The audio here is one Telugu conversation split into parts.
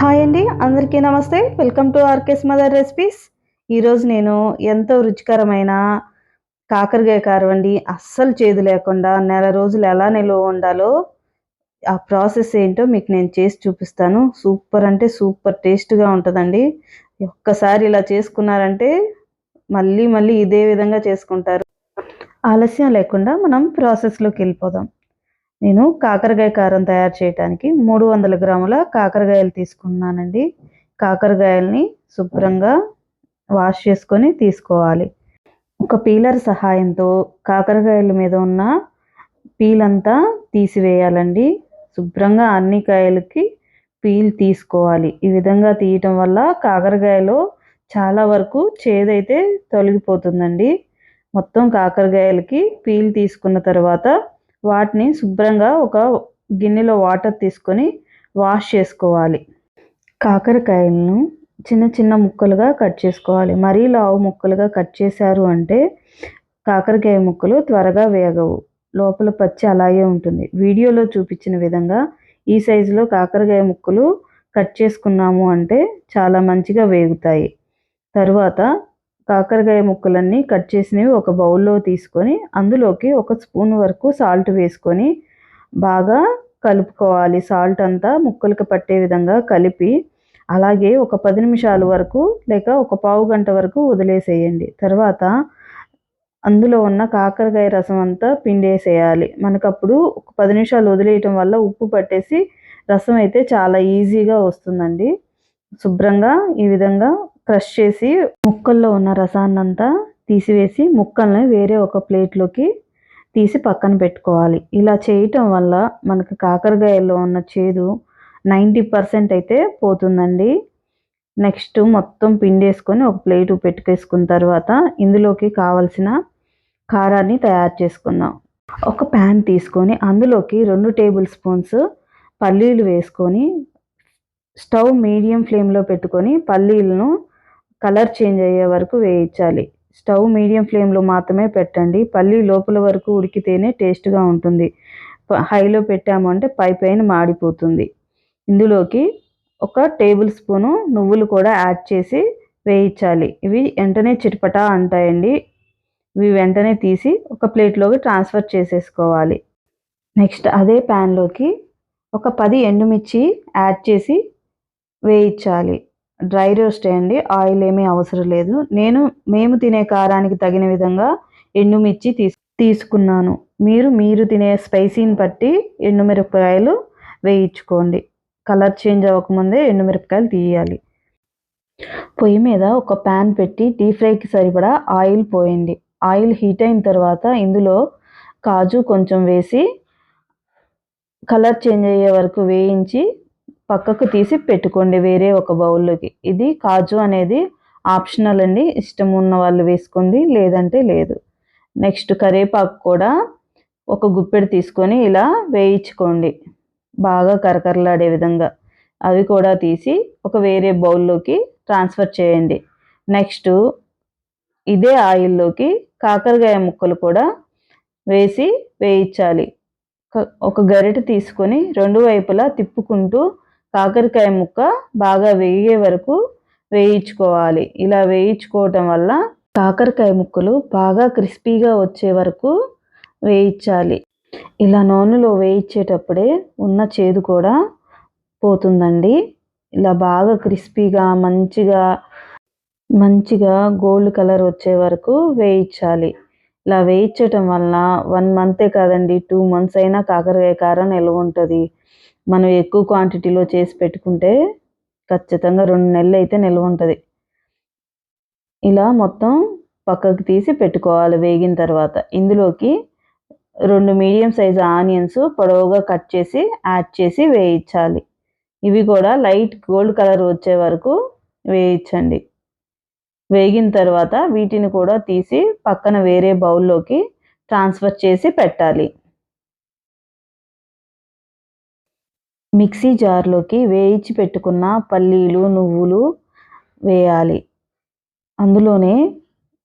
హాయ్ అండి అందరికీ నమస్తే. Welcome to RK's mother recipes. ఈరోజు నేను ఎంతో రుచికరమైన కాకరకాయ కారవండి అస్సలు చేదు లేకుండా నెల రోజులు ఎలా నిల్వ ఉండాలో ఆ ప్రాసెస్ ఏంటో మీకు నేను చేసి చూపిస్తాను. సూపర్ అంటే సూపర్ టేస్ట్గా ఉంటుందండి. ఒక్కసారి ఇలా చేసుకున్నారంటే మళ్ళీ మళ్ళీ ఇదే విధంగా చేసుకుంటారు. ఆలస్యం లేకుండా మనం ప్రాసెస్లోకి వెళ్ళిపోదాం. నేను కాకరకాయ కారం తయారు చేయడానికి మూడు వందల గ్రాముల కాకరకాయలు తీసుకున్నానండి. కాకరకాయల్ని శుభ్రంగా వాష్ చేసుకొని తీసుకోవాలి. ఒక పీలర్ సహాయంతో కాకరకాయల మీద ఉన్న పీల్ అంతా తీసివేయాలండి. శుభ్రంగా అన్ని కాయలకి పీల్ తీసుకోవాలి. ఈ విధంగా తీయటం వల్ల కాకరకాయలో చాలా వరకు చేదైతే తొలగిపోతుందండి. మొత్తం కాకరకాయలకి పీల్ తీసుకున్న తర్వాత వాటిని శుభ్రంగా ఒక గిన్నెలో వాటర్ తీసుకొని వాష్ చేసుకోవాలి. కాకరకాయలను చిన్న చిన్న ముక్కలుగా కట్ చేసుకోవాలి. మరీ లావు ముక్కలుగా కట్ చేశారు అంటే కాకరకాయ ముక్కలు త్వరగా వేగవు. లోపల పచ్చి అలాగే ఉంటుంది. వీడియోలో చూపించిన విధంగా ఈ సైజులో కాకరకాయ ముక్కలు కట్ చేసుకున్నాము అంటే చాలా మంచిగా వేగుతాయి. తర్వాత కాకరకాయ ముక్కలన్నీ కట్ చేసినవి ఒక బౌల్లో తీసుకొని అందులోకి ఒక స్పూన్ వరకు సాల్ట్ వేసుకొని బాగా కలుపుకోవాలి. సాల్ట్ అంతా ముక్కలకు పట్టే విధంగా కలిపి అలాగే ఒక పది నిమిషాల వరకు లేక ఒక పావు గంట వరకు వదిలేసేయండి. తర్వాత అందులో ఉన్న కాకరకాయ రసం అంతా పిండేసేయాలి. మనకప్పుడు ఒక పది నిమిషాలు వదిలేయటం వల్ల ఉప్పు పట్టేసి రసం అయితే చాలా ఈజీగా వస్తుందండి. శుభ్రంగా ఈ విధంగా క్రష్ చేసి ముక్కల్లో ఉన్న రసాన్నంతా తీసివేసి ముక్కల్ని వేరే ఒక ప్లేట్లోకి తీసి పక్కన పెట్టుకోవాలి. ఇలా చేయటం వల్ల మనకు కాకరకాయల్లో ఉన్న చేదు నైంటీ పర్సెంట్ అయితే పోతుందండి. నెక్స్ట్ మొత్తం పిండేసుకొని ఒక ప్లేటు పెట్టుకేసుకున్న తర్వాత ఇందులోకి కావలసిన కారాన్ని తయారు చేసుకుందాం. ఒక ప్యాన్ తీసుకొని అందులోకి రెండు టేబుల్ స్పూన్స్ పల్లీలు వేసుకొని స్టవ్ మీడియం ఫ్లేమ్లో పెట్టుకొని పల్లీలను కలర్ చేంజ్ అయ్యే వరకు వేయించాలి. స్టవ్ మీడియం ఫ్లేమ్లో మాత్రమే పెట్టండి. పల్లి లోపల వరకు ఉడికితేనే టేస్ట్గా ఉంటుంది. హైలో పెట్టాము అంటే పై పైన మాడిపోతుంది. ఇందులోకి ఒక టేబుల్ స్పూను నువ్వులు కూడా యాడ్ చేసి వేయించాలి. ఇవి వెంటనే చిటపటా అంటాయండి. ఇవి వెంటనే తీసి ఒక ప్లేట్లోకి ట్రాన్స్ఫర్ చేసేసుకోవాలి. నెక్స్ట్ అదే ప్యాన్లోకి ఒక పది ఎండుమిర్చి యాడ్ చేసి వేయించాలి. డ్రై రోస్ట్ చేయండి ఆయిల్ ఏమీ అవసరం లేదు. నేను మేము తినే కారానికి తగిన విధంగా ఎండుమిర్చి తీసు తీసుకున్నాను. మీరు మీరు తినే స్పైసీని బట్టి ఎండుమిరపకాయలు వేయించుకోండి. కలర్ చేంజ్ అవ్వకముందే ఎండుమిరపకాయలు తీయాలి. పొయ్యి మీద ఒక ప్యాన్ పెట్టి డీప్ ఫ్రైకి సరిపడా ఆయిల్ పోయండి. ఆయిల్ హీట్ అయిన తర్వాత ఇందులో కాజు కొంచెం వేసి కలర్ చేంజ్ అయ్యే వరకు వేయించి పక్కకు తీసి పెట్టుకోండి వేరే ఒక బౌల్లోకి. ఇది కాజు అనేది ఆప్షనల్ అండి. ఇష్టం ఉన్న వాళ్ళు వేసుకోండి లేదంటే లేదు. నెక్స్ట్ కరివేపాకు కూడా ఒక గుప్పెడు తీసుకొని ఇలా వేయించుకోండి. బాగా కరకరలాడే విధంగా. అవి కూడా తీసి ఒక వేరే బౌల్లోకి ట్రాన్స్ఫర్ చేయండి. నెక్స్ట్ ఇదే ఆయిల్లోకి కాకరకాయ ముక్కలు కూడా వేసి వేయించాలి. ఒక గరిట తీసుకొని రెండు వైపులా తిప్పుకుంటూ కాకరకాయ ముక్క బాగా వేగే వరకు వేయించుకోవాలి. ఇలా వేయించుకోవటం వల్ల కాకరకాయ ముక్కలు బాగా క్రిస్పీగా వచ్చే వరకు వేయించాలి. ఇలా నూనెలో వేయించేటప్పుడే ఉన్న చేదు కూడా పోతుందండి. ఇలా బాగా క్రిస్పీగా మంచిగా మంచిగా గోల్డ్ కలర్ వచ్చే వరకు వేయించాలి. ఇలా వేయించటం వల్ల వన్ మంతే కాదండి టూ మంత్స్ అయినా కాకరకాయ కారం నిల్వ ఉంటుంది. మనం ఎక్కువ క్వాంటిటీలో చేసి పెట్టుకుంటే ఖచ్చితంగా రెండు నెలలు అయితే నిల్వ ఉంటుంది. ఇలా మొత్తం పక్కకు తీసి పెట్టుకోవాలి వేగిన తర్వాత. ఇందులోకి రెండు మీడియం సైజు ఆనియన్స్ పొడవుగా కట్ చేసి యాడ్ చేసి వేయించాలి. ఇవి కూడా లైట్ గోల్డ్ కలర్ వచ్చే వరకు వేయించండి. వేగిన తర్వాత వీటిని కూడా తీసి పక్కన వేరే బౌల్లోకి ట్రాన్స్ఫర్ చేసి పెట్టాలి. మిక్సీ జార్లోకి వేయించి పెట్టుకున్న పల్లీలు నువ్వులు వేయాలి. అందులోనే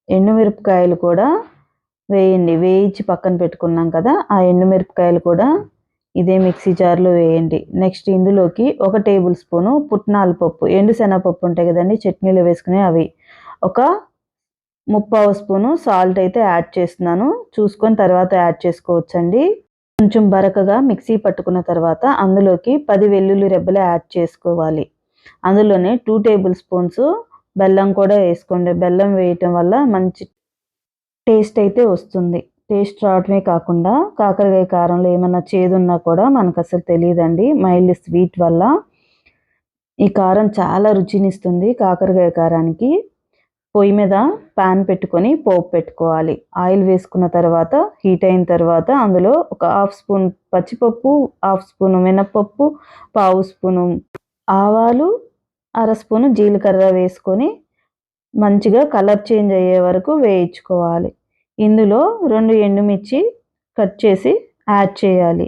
ఎండుమిరపకాయలు కూడా వేయండి. వేయించి పక్కన పెట్టుకున్నాం కదా ఆ ఎండుమిరపకాయలు కూడా ఇదే మిక్సీ జార్లో వేయండి. నెక్స్ట్ ఇందులోకి ఒక టేబుల్ స్పూను పుట్నాల పప్పు. ఎండు శనగపప్పు ఉంటాయి కదండి చట్నీలో వేసుకునే అవి. ఒక ముప్పావు స్పూను సాల్ట్ అయితే యాడ్ చేస్తున్నాను. చూసుకొని తర్వాత యాడ్ చేసుకోవచ్చండి. కొంచెం బరకగా మిక్సీ పట్టుకున్న తర్వాత అందులోకి పది వెల్లుల్లి రెబ్బలు యాడ్ చేసుకోవాలి. అందులోనే టూ టేబుల్ స్పూన్స్ బెల్లం కూడా వేసుకోండి. బెల్లం వేయటం వల్ల మంచి టేస్ట్ అయితే వస్తుంది. టేస్ట్ రావటమే కాకుండా కాకరకాయ కారంలో ఏమైనా చేదున్నా కూడా మనకు అసలు తెలియదండి. మైల్డ్ స్వీట్ వల్ల ఈ కారం చాలా రుచినిస్తుంది కాకరకాయ కారానికి. పొయ్యి మీద ప్యాన్ పెట్టుకొని పోపు పెట్టుకోవాలి. ఆయిల్ వేసుకున్న తర్వాత హీట్ అయిన తర్వాత అందులో ఒక హాఫ్ స్పూన్ పచ్చిపప్పు హాఫ్ స్పూన్ మినప్పప్పు పావు స్పూను ఆవాలు అర స్పూను జీలకర్ర వేసుకొని మంచిగా కలర్ చేంజ్ అయ్యే వరకు వేయించుకోవాలి. ఇందులో రెండు ఎండుమిర్చి కట్ చేసి యాడ్ చేయాలి.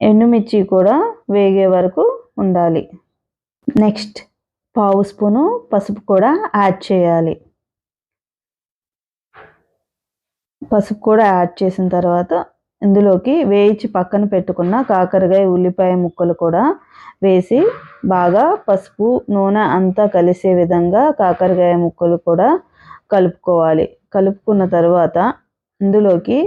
ఎండుమిర్చి కూడా వేగే వరకు ఉండాలి. నెక్స్ట్ పావు స్పూను పసుపు కూడా యాడ్ చేయాలి. పసుపు కూడా యాడ్ చేసిన తర్వాత ఇందులోకి వేయించి పక్కన పెట్టుకున్న కాకరకాయ ఉల్లిపాయ ముక్కలు కూడా వేసి బాగా పసుపు నూనె అంతా కలిసే విధంగా కాకరకాయ ముక్కలు కూడా కలుపుకోవాలి. కలుపుకున్న తర్వాత ఇందులోకి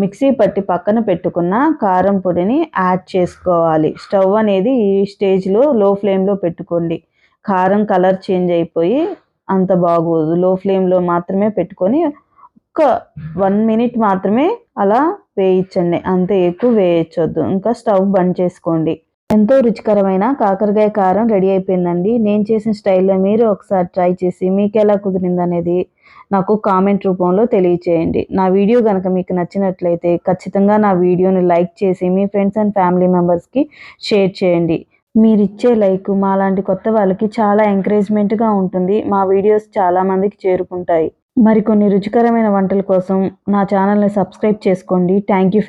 మిక్సీ పట్టి పక్కన పెట్టుకున్న కారం పొడిని యాడ్ చేసుకోవాలి. స్టవ్ అనేది ఈ స్టేజ్లో లో ఫ్లేమ్లో పెట్టుకోండి. కారం కలర్ చేంజ్ అయిపోయి అంత బాగోదు. లో ఫ్లేమ్లో మాత్రమే పెట్టుకొని ఒక్క వన్ మినిట్ మాత్రమే అలా వేయించండి. అంతే ఎక్కువ వేయచ్చొద్దు. ఇంకా స్టవ్ బంద్ చేసుకోండి. ఎంతో రుచికరమైన కాకరకాయ కారం రెడీ అయిపోయిందండి. నేను చేసిన స్టైల్లో మీరు ఒకసారి ట్రై చేసి మీకు ఎలా కుదిరింది అనేది నాకు కామెంట్ రూపంలో తెలియచేయండి. నా వీడియో కనుక మీకు నచ్చినట్లయితే ఖచ్చితంగా నా వీడియోని లైక్ చేసి మీ ఫ్రెండ్స్ అండ్ ఫ్యామిలీ మెంబర్స్కి షేర్ చేయండి. మీరు ఇచ్చే లైక్ మా లాంటి కొత్త వాళ్ళకి చాలా ఎంకరేజ్మెంట్గా ఉంటుంది. మా వీడియోస్ చాలా మందికి చేరుకుంటాయి. మరికొన్ని రుచికరమైన వంటల కోసం నా ఛానల్ని సబ్స్క్రైబ్ చేసుకోండి. Thank you